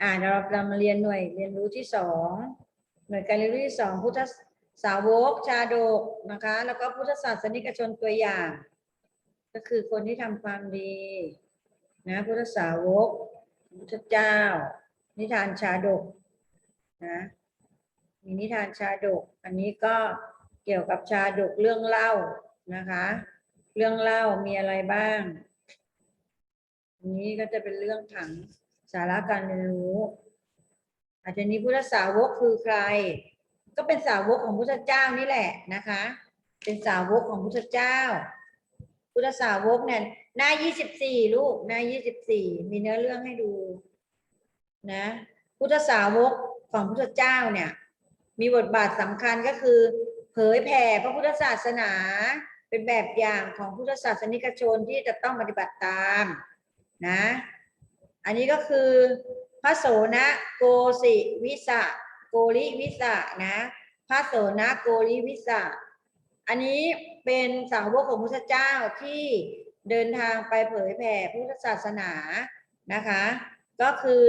อ่าเดี๋ยวเราเรามาเรียนหน่วยเรียนรู้ที่สองหน่วยการเรียนรู้ที่สองพุทธสาวกชาดกนะคะ แล้วก็พุทธศาสนิกชนตัวอย่าง ก็คือคนที่ทำความดีนะพุทธสาวกพุทธเจ้า นิทานชาดกนะมีนิทานชาดก อันนี้ก็เกี่ยวกับชาดกเรื่องเล่านะคะ เรื่องเล่ามีอะไรบ้าง อันนี้ก็จะเป็นเรื่องถัง สาระการเรียนรู้อาจจะนี้พุทธสาวกคือใคร ก็เป็นสาวกของพุทธเจ้านี่แหละนะคะ เป็นสาวกของพุทธเจ้า พุทธสาวกเนี่ยหน้ายี่สิบสี่ลูกหน้ายี่สิบสี่มีเนื้อเรื่องให้ดูนะพุทธสาวกของพุทธเจ้าเนี่ย มีบทบาทสำคัญก็คือ เผยแผ่พระพุทธศาสนาเป็นแบบอย่างของพุทธศาสนิกชนที่จะต้องปฏิบัติตามนะ อันนี้ก็คือพระโสนะโกสิวิสะโกริวิสะนะพระโสนะโกริวิสะอันนี้เป็นสาวกของพระเจ้าที่เดินทางไปเผยแผ่พุทธศาสนานะคะ ก็คือ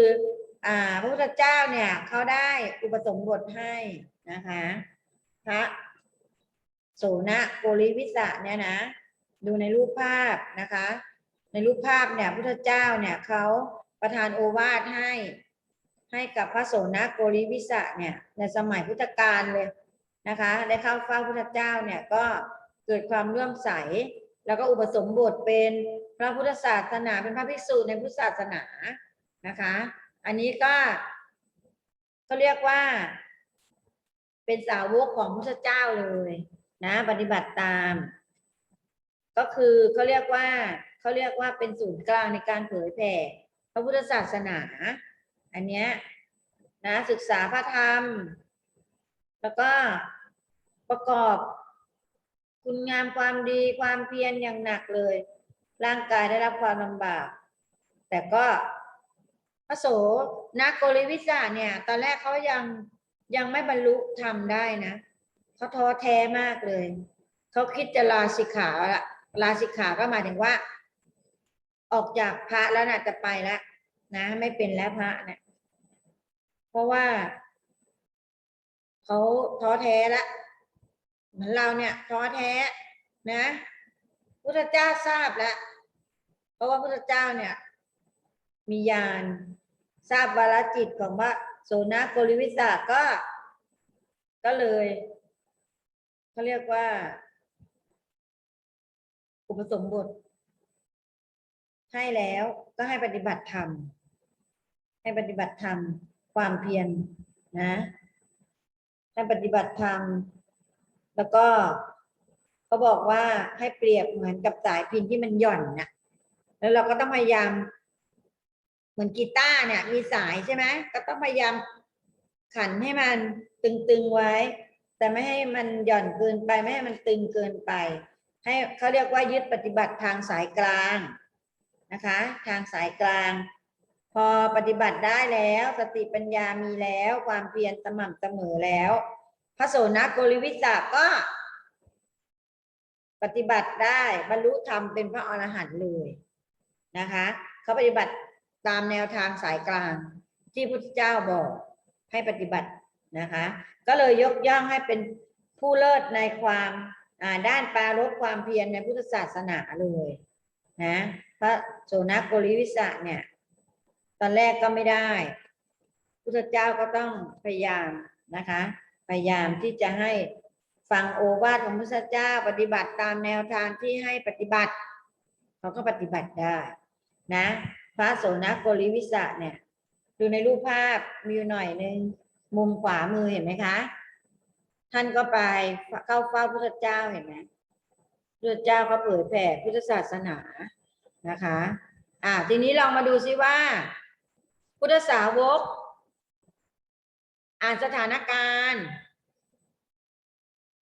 อ่าพระพุทธเจ้าเนี่ยเขาได้อุปสมบทให้นะคะพระโสนะโกริวิสะเนี่ยนะ ดูในรูปภาพนะคะ ในรูปภาพเนี่ยพุทธเจ้าเนี่ยเขา ประทานโอวาทให้ ให้กับพระโสนโกริวิสะเนี่ยในสมัยพุทธกาลเลยนะคะ ได้เข้าเฝ้าพุทธเจ้าเนี่ยก็เกิดความเลื่อมใส แล้วก็อุปสมบทเป็นพระพุทธศาสนาเป็นพระภิกษุในพุทธศาสนานะคะ อันนี้ก็เขาเรียกว่า เป็นสาวกของพุทธเจ้าเลยนะปฏิบัติตาม ก็คือเขาเรียกว่าเขาเรียกว่าเป็นศูนย์กลางในการเผยแผ่ พระพุทธศาสนา อันเนี้ยนะศึกษาพระธรรม แล้วก็ประกอบ คุณงามความดีความเพียรอย่างหนักเลย ร่างกายได้รับความลำบาก แต่ก็พระโสนักโกริวิสาเนี่ย ตอนแรกเขายังยังไม่บรรลุธรรมได้นะเขาท้อแท้มากเลย เขาคิดจะลาสิกขาละลาสิกขาก็หมายถึงว่า ออกจากพระแล้วนะจะไปแล้วนะไม่เป็นแล้วพระเนะี่ยเพราะว่าเขาท้อแท้ละเหมือนเราเนี่ยท้อแท้นะพุทธเจ้าทราบแล้วเพราะว่าพุทธเจ้าเนี่ย มีญาณทราบวาลจิตของพระโสนโกริวิสาก็ ก็เลยเขาเรียกว่า อุปสมบท ให้แล้วก็ให้ปฏิบัติธรรม ให้ปฏิบัติธรรม ความเพียรนะ ให้ปฏิบัติธรรม แล้วก็เขาบอกว่าให้เปรียบเหมือนกับสายพินที่มันหย่อนนะแล้วเราก็ต้องพยายาม เหมือนกีตาร์เนี่ย มีสายใช่ไหมก็ต้องพยายามขันให้มันตึงๆไว้ แต่ไม่ให้มันหย่อนเกินไปไม่ให้มันตึงเกินไป ให้เขาเรียกว่ายึดปฏิบัติทางสายกลาง นะคะ ทางสายกลาง พอปฏิบัติได้แล้ว สติปัญญามีแล้ว ความเพียรสม่ำเสมอแล้ว พระโสนโกริวิสาก็ ปฏิบัติได้บรรลุธรรมเป็นพระอรหันต์เลยนะคะเขาปฏิบัติตามแนวทางสายกลาง ที่พุทธเจ้าบอกให้ปฏิบัตินะคะ ก็เลยยกย่องให้เป็นผู้เลิศในความด้านปรารบความเพียรในพุทธศาสนาเลยนะ พระโสนโกริวิสาเนี่ย ตอนแรกก็ไม่ได้พุทธเจ้าก็ต้องพยายามนะคะ พยายามที่จะให้ฟังโอวาทของพุทธเจ้าปฏิบัติตามแนวทางที่ให้ปฏิบัติ เขาก็ปฏิบัติได้นะ พระโสนโกริวิสะเนี่ย ดูในรูปภาพมีอยู่หน่อยนึงมุมขวามือเห็นไหมคะ ท่านก็ไปเข้าเฝ้าพุทธเจ้าเห็นไหมพุทธเจ้าก็เผยแผ่พุทธศาสนา นะคะ อ่าทีนี้ลองมาดูซิว่า พุทธสาวก อ่านสถานการณ์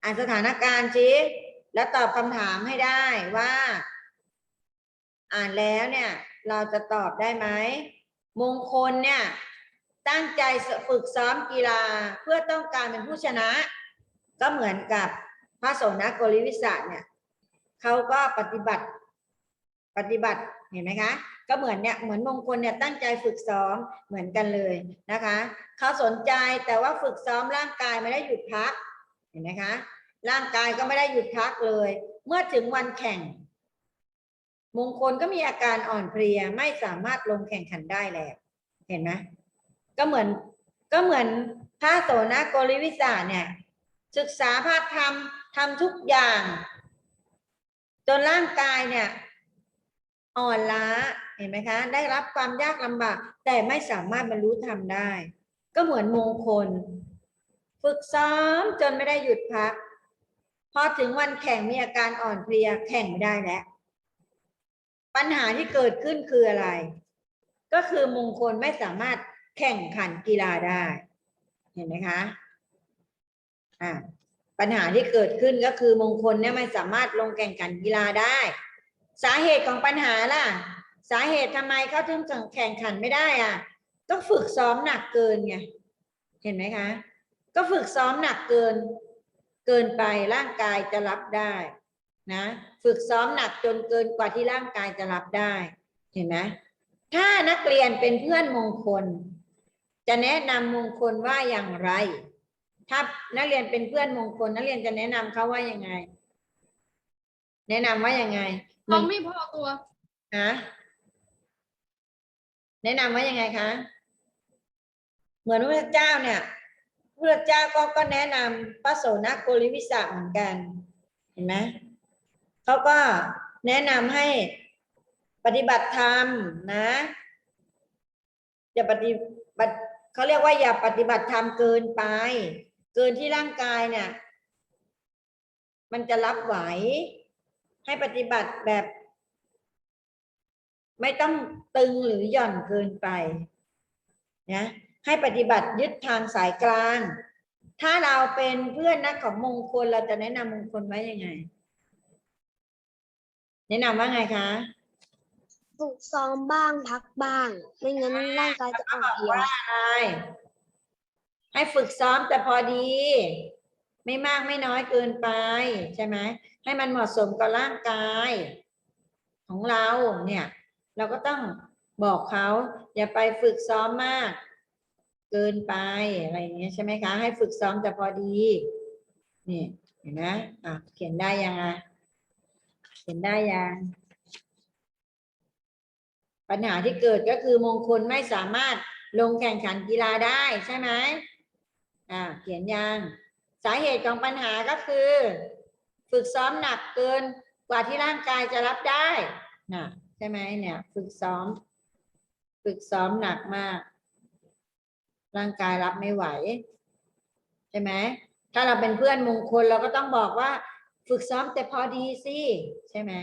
อ่านสถานการณ์ชี้แล้วตอบคำถามให้ได้ว่า อ่านแล้วเนี่ย เราจะตอบได้ไหมมงคลเนี่ย ตั้งใจฝึกซ้อมกีฬาเพื่อต้องการเป็นผู้ชนะ ก็เหมือนกับพระโสนโกริวิสะเนี่ยเขาก็ปฏิบัติ ปฏิบัติเห็นไหมคะ ก็เหมือนเนี่ยเหมือนมงคลเนี่ยตั้งใจฝึกซ้อมเหมือนกันเลยนะคะเขาสนใจแต่ว่าฝึกซ้อมร่างกายไม่ได้หยุดพักเห็นไหมคะ ร่างกายก็ไม่ได้หยุดพักเลย เมื่อถึงวันแข่ง มงคลก็มีอาการอ่อนเพลียไม่สามารถลงแข่งขันได้แล้วเห็นไหมก็เหมือนก็เหมือนพระโสนโกริวิสาเนี่ย ศึกษาพาธรรมทำทุกอย่าง จนร่างกายเนี่ย อ่อนล้าเห็นไหมคะ ได้รับความยากลำบาก แต่ไม่สามารถบรรลุธรรมได้ ก็เหมือนมงคล ฝึกซ้อมจนไม่ได้หยุดพัก พอถึงวันแข่งมีอาการอ่อนเพลียแข่งไม่ได้แล้ว ปัญหาที่เกิดขึ้นคืออะไร ก็คือมงคลไม่สามารถแข่งขันกีฬาได้ เห็นไหมคะอ่าปัญหาที่เกิดขึ้นก็คือมงคลเนี่ยไม่สามารถลงแข่งขันกีฬาได้ สาเหตุของปัญหาล่ะ สาเหตุทำไมเขาถึงแข่งขันไม่ได้อะก็ฝึกซ้อมหนักเกินไงเห็นไหมคะ ก็ฝึกซ้อมหนักเกิน เกินไปร่างกายจะรับได้นะฝึกซ้อมหนักจนเกินกว่าที่ร่างกายจะรับได้เห็นไหมถ้านักเรียนเป็นเพื่อนมงคล จะแนะนำมงคลว่าอย่างไร ถ้านักเรียนเป็นเพื่อนมงคล นักเรียนจะแนะนำเขาว่ายังไง แนะนำว่ายังไง ท้องไม่พอตัวฮะแนะนำว่ายังไงคะ เหมือนพระพุทธเจ้าเนี่ยพระพุทธเจ้าก็ก็แนะนำพระโสนโกริวิสาเหมือนกัน เห็นไหมเขาก็แนะนำให้ปฏิบัติธรรมนะอย่าปฏิบัติเขาเรียกว่าอย่าปฏิบัติธรรมเกินไป เกินที่ร่างกายเนี่ย มันจะรับไหว ให้ปฏิบัติแบบ ไม่ต้องตึงหรือหย่อนเกินไปนะให้ปฏิบัติยึดทางสายกลาง ถ้าเราเป็นเพื่อนนักของมงคลเราจะแนะนำมงคลไว้ยังไง แนะนำว่าไงคะฝึกซ้อมบ้างพักบ้าง ไม่งั้นร่างกายจะอ่อนเพลีย ว่าอะไรให้ฝึกซ้อมแต่พอดี ไม่มากไม่น้อยเกินไปใช่ไหมให้มันเหมาะสมกับร่างกาย ของเราเนี่ย เราก็ต้องบอกเขาอย่าไปฝึกซ้อมมาก เกินไปอะไรอย่างเงี้ยใช่ไหมคะ ให้ฝึกซ้อมแต่พอดี นี่เห็นไหมอะเขียนได้ยังไงเขียนได้ยังปัญหาที่เกิดก็คือมงคลไม่สามารถลงแข่งขันกีฬาได้ใช่ไหมอ่าเขียนยัง สาเหตุของปัญหาก็คือ ฝึกซ้อมหนักเกินกว่าที่ร่างกายจะรับได้นะใช่ไหมเนี่ย ฝึกซ้อม ฝึกซ้อมหนักมาก ร่างกายรับไม่ไหว ใช่ไหมถ้าเราเป็นเพื่อนมงคลเราก็ต้องบอกว่า ฝึกซ้อมแต่พอดีสิใช่ไหม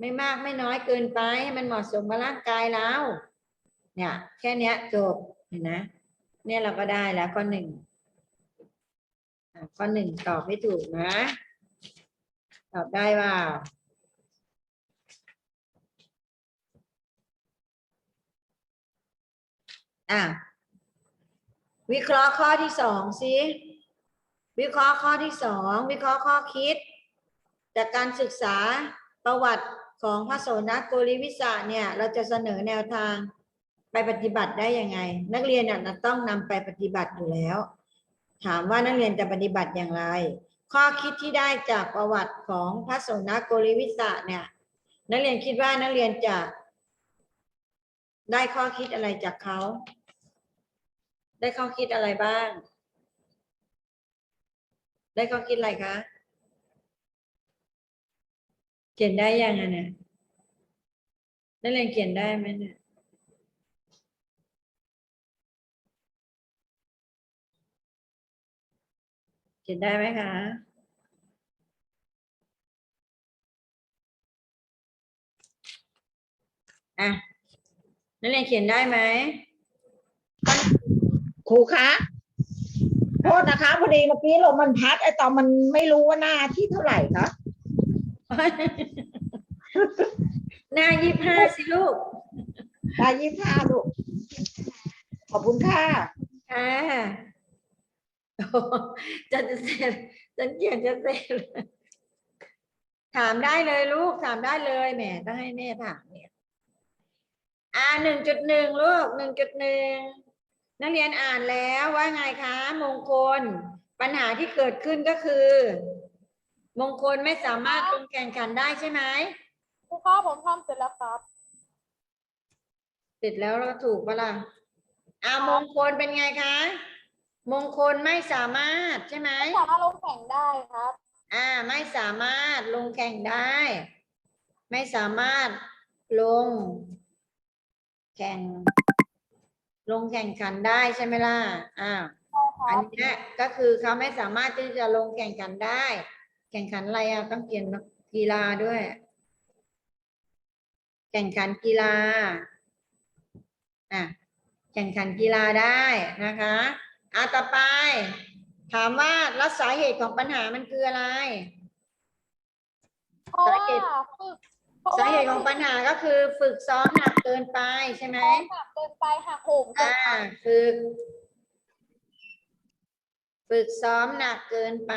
ไม่มากไม่น้อยเกินไปให้มันเหมาะสมกับร่างกายเราเนี่ย แค่เนี้ยจบเห็นนะ เนี่ยเราก็ได้แล้วข้อหนึ่ง ข้อหนึ่งตอบไม่ถูกนะ ตอบได้ว่าอะวิเคราะห์ข้อที่สองสิวิเคราะห์ข้อที่สองวิเคราะห์ข้อคิด จากการศึกษาประวัติของพระโสนโกริวิสาเนี่ย เราจะเสนอแนวทางไปปฏิบัติได้ยังไง นักเรียนน่ะต้องนำไปปฏิบัติอยู่แล้ว ถามว่านักเรียนจะปฏิบัติอย่างไร ข้อคิดที่ได้จากประวัติของพระโสนโกริวิสาเนี่ย นักเรียนคิดว่านักเรียนจะ ได้ข้อคิดอะไรจากเขา ได้ข้อคิดอะไรบ้าง ได้ข้อคิดอะไรคะเขียนได้ยังไงเนี่ยนักเรียนเขียนได้ไหมเนี่ย ขียนได้ไหมคะอะนักเรียนเขียนได้ไหมครูคะโทษนะคะพอดีเมื่อกี้ลมมันพัดไอตอนมันไม่รู้ว่าหน้าที่เท่าไหร่คะหน้ายี่ห้าสิลูกตายี่ห้าลูก ขอบคุณค่ะค่ะโอ้โห จะจะเสร็จจะเขียนจะเสร็จถามได้เลยลูกถามได้เลยแหมต้องให้แม่ถามเนี่ยอ่าหนึ่งจุดหนึ่งลูกหนึ่งจุดหนึ่งนักเรียนอ่านแล้วว่าไงคะมงคล ปัญหาที่เกิดขึ้นก็คือ มงคลไม่สามารถลงแข่งขันได้ใช่ไหมครูครับผมทำเสร็จแล้วครับเสร็จแล้วเราถูกปะล่ะอ่ามงคลเป็นไงคะ มงคลไม่สามารถใช่ไหมไม่สามารถลงแข่งได้ครับ อ่า ไม่สามารถลงแข่งได้ ไม่สามารถลง แข่ง ลงแข่งขันได้ใช่ไหมล่ะอ่าใช่คอัรันบเนี้ยก็คือเขาไม่สามารถที่จะลงแข่งขันได้ แข่งขันอะไรอะต้องเขียนกีฬาด้วย แข่งขันกีฬาอะแข่งขันกีฬาได้นะคะ อะต่อไป ถามว่าแล้วสาเหตุของปัญหามันคืออะไร เพราะว่าสาเหตุฝึกเพราะสาเหตุของปัญหาก็คือฝึกซ้อมหนักเกินไปใช่ไหมซ้อมหนักเกินไปหักโหมเกิอ่านไปฝึก ฝึกซ้อมหนักเกินไป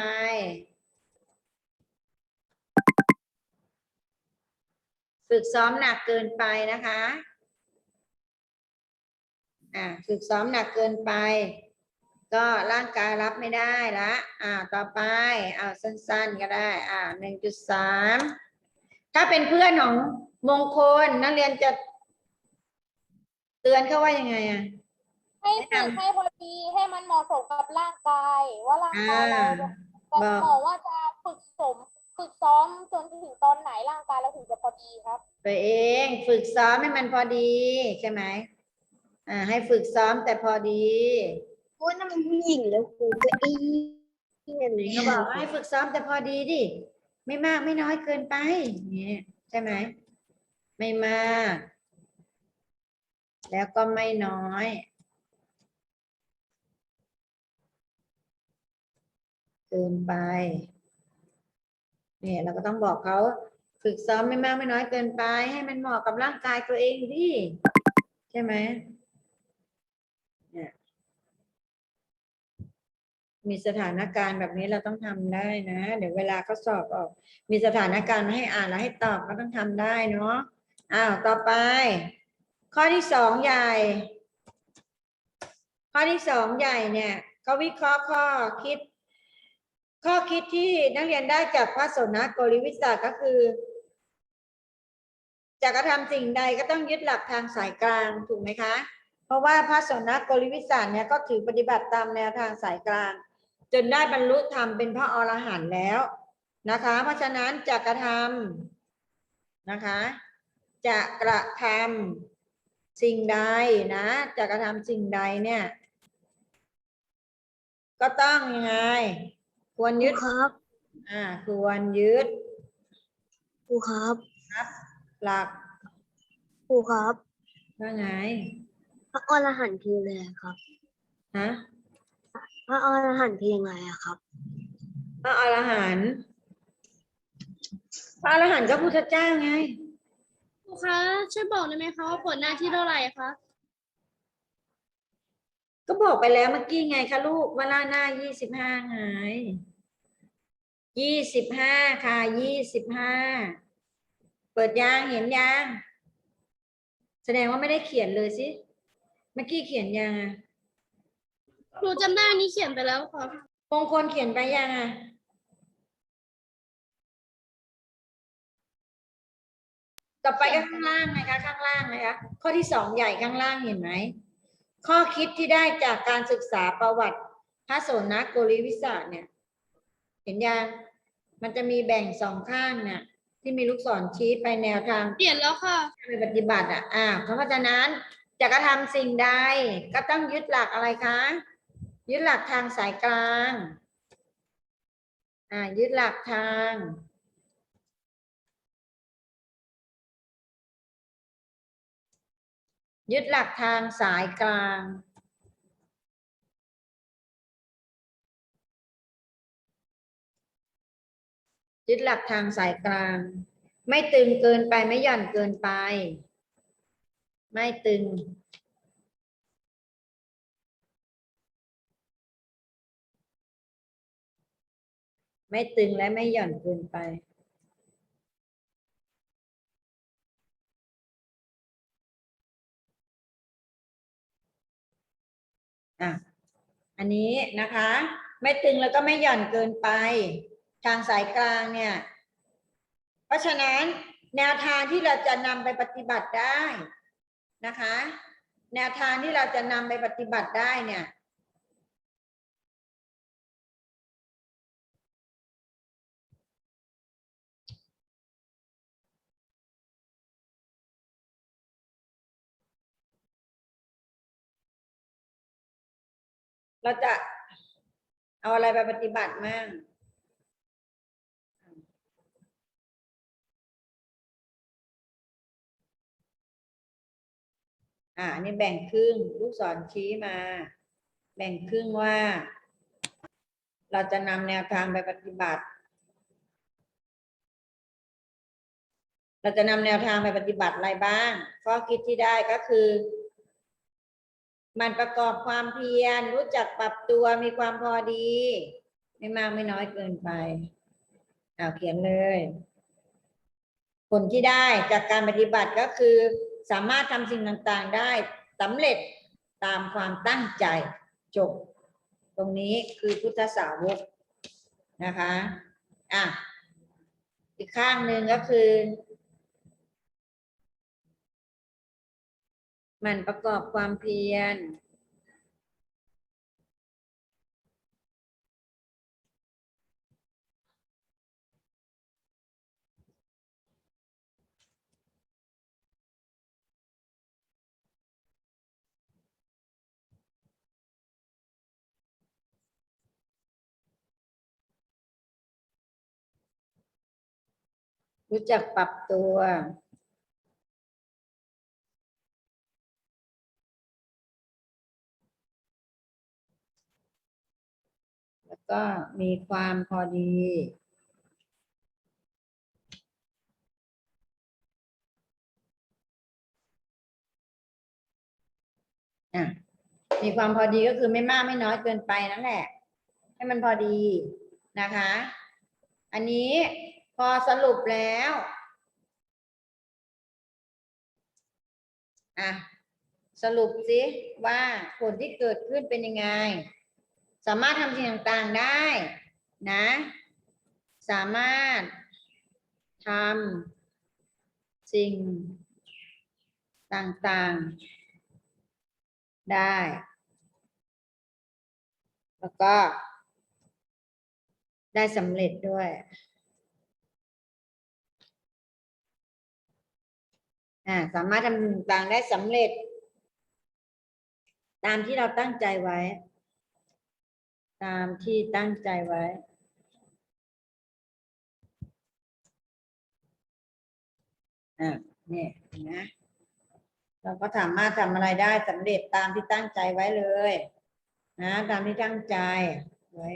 ฝึกซ้อมหนักเกินไปนะคะ อ่าฝึกซ้อมหนักเกินไป ก็ร่างกายรับไม่ได้ละอ่าต่อไปอ่าสั้นๆก็ได้อ่าหนึ่งจุดสามถ้าเป็นเพื่อนของมงคลนักเรียนจะ เตือนเขาว่ายังไงอะให้ฝึกให้พอดีให้มันเหมาะสมกับร่างกายว่าร่างกายเราจะบอกบอกว่าจะฝึกสมฝึกซ้อมจนถึงตอนไหนร่างกายเราถึงจะพอดีครับ ตัวเองฝึกซ้อมให้มันพอดีใช่ไหมอ่าให้ฝึกซ้อมแต่พอดี พูดนั่นมันผู้หญิงแล้วครูก็อีเนี่ยก็บอกว่าให้ฝึกซ้อมแต่พอดีดิ ไม่มากไม่น้อยเกินไปอย่างเงี้ยใช่ไหม ไม่มาก แล้วก็ไม่น้อยเกินไป เนี่ยเราก็ต้องบอกเขาฝึกซ้อมไม่มากไม่น้อยเกินไป ให้มันเหมาะกับร่างกายตัวเองดิใช่ไหมเนี่ย มีสถานการณ์แบบนี้เราต้องทำได้นะ เดี๋ยวเวลาเขาสอบออก มีสถานการณ์มาให้อ่านแล้วให้ตอบก็ต้องทำได้เนาะอ้าวต่อไป ข้อที่สองใหญ่ ข้อที่สองใหญ่เนี่ยเขาวิเคราะห์ข้อคิด ข้อคิดที่นักเรียนได้จากพระสนะโกริวิสาก็คือจะกระทำสิ่งใดก็ต้องยึดหลักทางสายกลางถูกไหมคะ เพราะว่าพระสนะโกริวิสารเนี่ยก็ถือปฏิบัติตามแนวทางสายกลาง จนได้บรรลุธรรมเป็นพระอรหันต์แล้วนะคะ เพราะฉะนั้นจะกระทำนะคะ จะกระทำสิ่งใดนะจะกระทำสิ่งใดเนี่ย ก็ต้องยังไง ควรครูยึดครับ อ่า ควรยึดครูครับ หลักครูครับว่าไงพระอรหันต์คืออะไรครับฮะ พระอรหันต์คือยังไงอะครับ พระอรหันต์พระอรหันต์ก็พุทธเจ้าไง ครูคะช่วยบอกได้ไหมคะว่าผลหน้าที่เท่าไหร่คะก็บอกไปแล้วเมื่อกี้ไงคะลูกว่าล่าหน้ายี่สิบห้าไงยี่สิบห้าค่ะยี่สิบห้าเปิดยางเห็นยังแสดงว่าไม่ได้เขียนเลยสิ เมื่อกี้เขียนยังอะ หนูจำได้อันนี้เขียนไปแล้วค่ะมงคลเขียนไปยังอะต่อไปก็ข้างล่างนะคะ ข้างล่างนะคะ ข้อที่สองใหญ่ข้างล่างเห็นไหม ข้อคิดที่ได้จากการศึกษาประวัติพระโสนโกริวิสาเนี่ย เห็นยัง มันจะมีแบ่งสองข้างเนี่ยที่มีลูกศรชี้ไปแนวทางเขียนแล้วค่ะไปปฏิบัติอะ อ่าเพราะฉะนั้นจะกระทำสิ่งใดก็ต้องยึดหลักอะไรคะ ยึดหลักทางสายกลาง อ่า ยึดหลักทาง ยึดหลักทางสายกลาง ยึดหลักทางสายกลาง ไม่ตึงเกินไปไม่หย่อนเกินไป ไม่ตึง ไม่ตึงและไม่หย่อนเกินไป อะ อันนี้นะคะ ไม่ตึงแล้วก็ไม่หย่อนเกินไป ทางสายกลางเนี่ย เพราะฉะนั้นแนวทางที่เราจะนำไปปฏิบัติได้นะคะ แนวทางที่เราจะนำไปปฏิบัติได้เนี่ย เราจะเอาอะไรไปปฏิบัติมั่งอ่านนี้แบ่งครึ่งลูกศรชี้มา แบ่งครึ่งว่า เราจะนำแนวทางไปปฏิบัติ เราจะนำแนวทางไปปฏิบัติอะไรบ้าง ข้อคิดที่ได้ก็คือ มันประกอบความเพียรรู้จักปรับตัวมีความพอดี ไม่มากไม่น้อยเกินไปเอาเขียนเลย ผลที่ได้จากการปฏิบัติก็คือสามารถทำสิ่งต่างๆได้สำเร็จตามความตั้งใจจบ ตรงนี้คือพุทธสาวกนะคะอะอีกข้างหนึ่งก็คือ มันประกอบความเพียรรู้จักปรับตัว ก็มีความพอดี อะ มีความพอดีก็คือไม่มากไม่น้อยเกินไปนั่นแหละ ให้มันพอดีนะคะ อันนี้พอสรุปแล้ว อะ สรุปสิว่าผลที่เกิดขึ้นเป็นยังไง สามารถทำสิ่งต่างๆได้นะ สามารถทำสิ่งต่างๆได้ แล้วก็ ได้สำเร็จด้วยอ่าสามารถทำต่างๆได้สำเร็จ ตามที่เราตั้งใจไว้ ตามที่ตั้งใจไว้ อ่าเนี่ยนะ เราก็สามารถทำอะไรได้สำเร็จตามที่ตั้งใจไว้เลย นะ ตามที่ตั้งใจไว้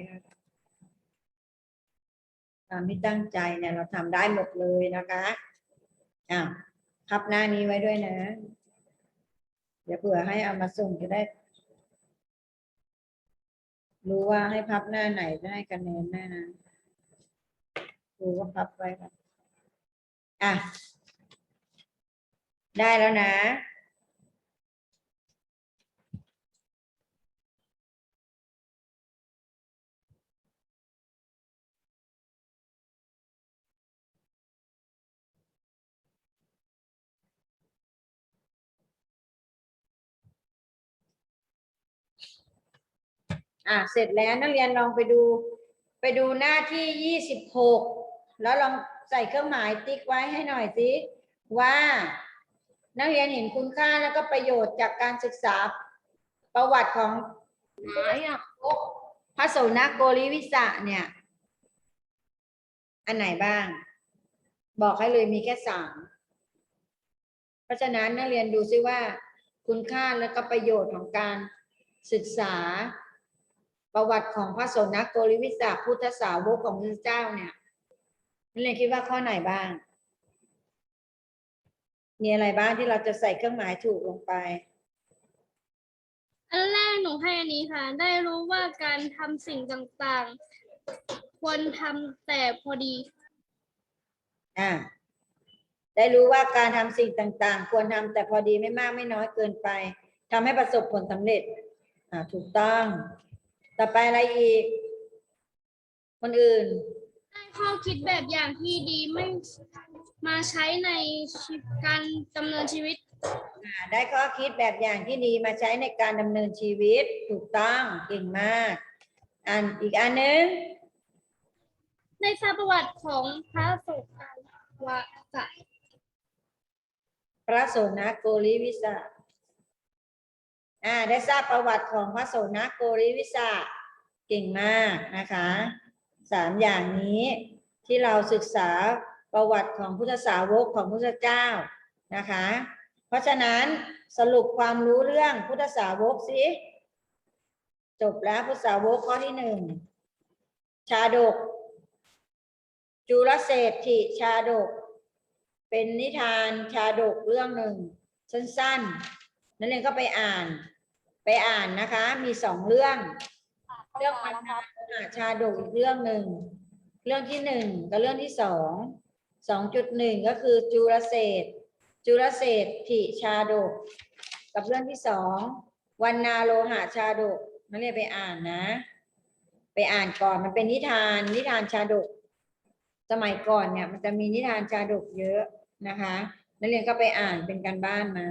ตามที่ตั้งใจเนี่ย เราทำได้หมดเลยนะคะอ่าพับหน้านี้ไว้ด้วยนะ เดี๋ยวเผื่อให้เอามาส่งจะได้ รู้ว่าให้พับหน้าไหนได้คะแนนหน้านั้นดูว่าพับไว้ค่ะอะ ได้แล้วนะ อะเสร็จแล้วนักเรียนลองไปดู ไปดูหน้าที่ยี่สิบหกแล้วลองใส่เครื่องหมายติ๊กไว้ให้หน่อยสิว่า นักเรียนเห็นคุณค่าแล้วก็ประโยชน์จากการศึกษาประวัติของพระโสนโกริวิสะเนี่ย อันไหนบ้าง บอกให้เลยมีแค่สามเพราะฉะนั้นนักเรียนดูซิว่า คุณค่าและก็ประโยชน์ของการศึกษา ประวัติของพระโสนโกริวิสาพุทธสาวกของพระเจ้าเนี่ยนักเรียนคิดว่าข้อไหนบ้าง มีอะไรบ้างที่เราจะใส่เครื่องหมายถูกลงไป อันแรกหนูให้อันนี้ค่ะ ได้รู้ว่าการทำสิ่งต่างๆ ควรทำแต่พอดี อ่า ได้รู้ว่าการทำสิ่งต่างๆ ควรทำแต่พอดีไม่มากไม่น้อยเกินไปทำให้ประสบผลสำเร็จ อ่า ถูกต้อง ต่อไปอะไรอีก คนอื่น ได้ข้อคิดแบบอย่างที่ดีไม่มาใช้ในชีวิตการดำเนินชีวิต อ่าได้ข้อคิดแบบอย่างที่ดีมาใช้ในการดำเนินชีวิตถูกต้องเก่งมาก อันอีกอันหนึง ในทราบประวัติของพระสุวะกะพระโสนโกริวิสา อ่าได้ทราบประวัติของพระโสนโกริวิสาเก่งมากนะคะสามอย่างนี้ที่เราศึกษาประวัติของพุทธสาวกของพุทธเจ้านะคะ เพราะฉะนั้นสรุปความรู้เรื่องพุทธสาวกสิจบแล้วพุทธสาวกข้อที่หนึ่งชาดก จุลเศรษฐิชาดก เป็นนิทานชาดกเรื่องหนึ่งสั้นๆ นักเรียนก็ไปอ่าน ไปอ่านนะคะ มีสองเรื่อง เรื่องปัญหาชาดกอีกเรื่องหนึ่ง เรื่องที่หนึ่งกับเรื่องที่สองสองจุดหนึ่งก็คือจุลเศษจุลเศษฐิชาดก กับเรื่องที่สองวันนาโลหะชาดกนักเรียนไปอ่านนะ ไปอ่านก่อนมันเป็นนิทานนิทานชาดก สมัยก่อนเนี่ยมันจะมีนิทานชาดกเยอะนะคะนักเรียนก็ไปอ่านเป็นการบ้านมา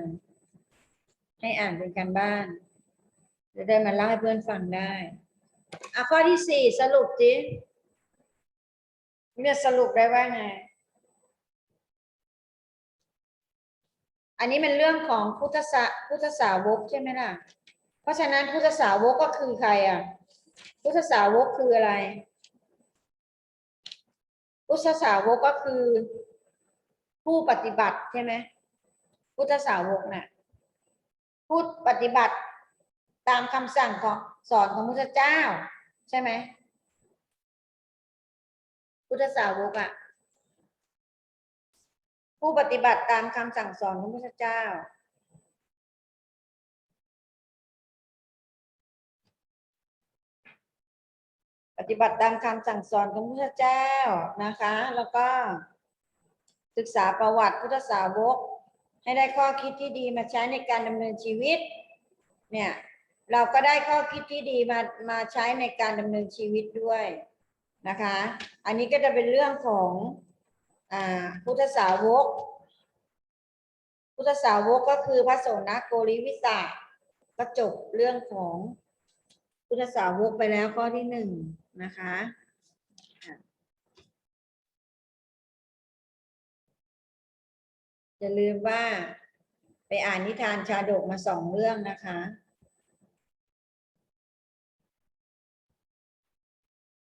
ให้อ่านเป็นการบ้าน จะได้มาเล่าให้เพื่อนฟังได้อะข้อที่สี่สรุปจิเนี่ยสรุปได้ว่าไง อันนี้มันเรื่องของพุทธสาพุทธสาวกใช่ไหมล่ะ เพราะฉะนั้นพุทธสาวกก็คือใครอะ พุทธสาวกคืออะไร พุทธสาวกก็คือ ผู้ปฏิบัติใช่ไหมพุทธสาวกน่ะผู้ปฏิบัติ ตามคำสั่งของสอนของพุทธเจ้า ใช่ไหมพุทธสาวกอะผู้ปฏิบัติตามคำสั่งสอนของพุทธเจ้า ปฏิบัติตามคำสั่งสอนของพุทธเจ้านะคะ แล้วก็ศึกษาประวัติพุทธสาวกให้ได้ข้อคิดที่ดีมาใช้ในการดำเนินชีวิต เนี่ย เราก็ได้ข้อคิดที่ดีมามาใช้ในการดำเนินชีวิตด้วยนะคะ อันนี้ก็จะเป็นเรื่องของอพุทธสาวก พุทธสาวกก็คือพระโสนโกริวิสาก็จบเรื่องของพุทธสาวกไปแล้วข้อที่หนึ่งนะคะอะอย่าลืมว่าไปอ่านนิทานชาดกมาสองเรื่องนะคะ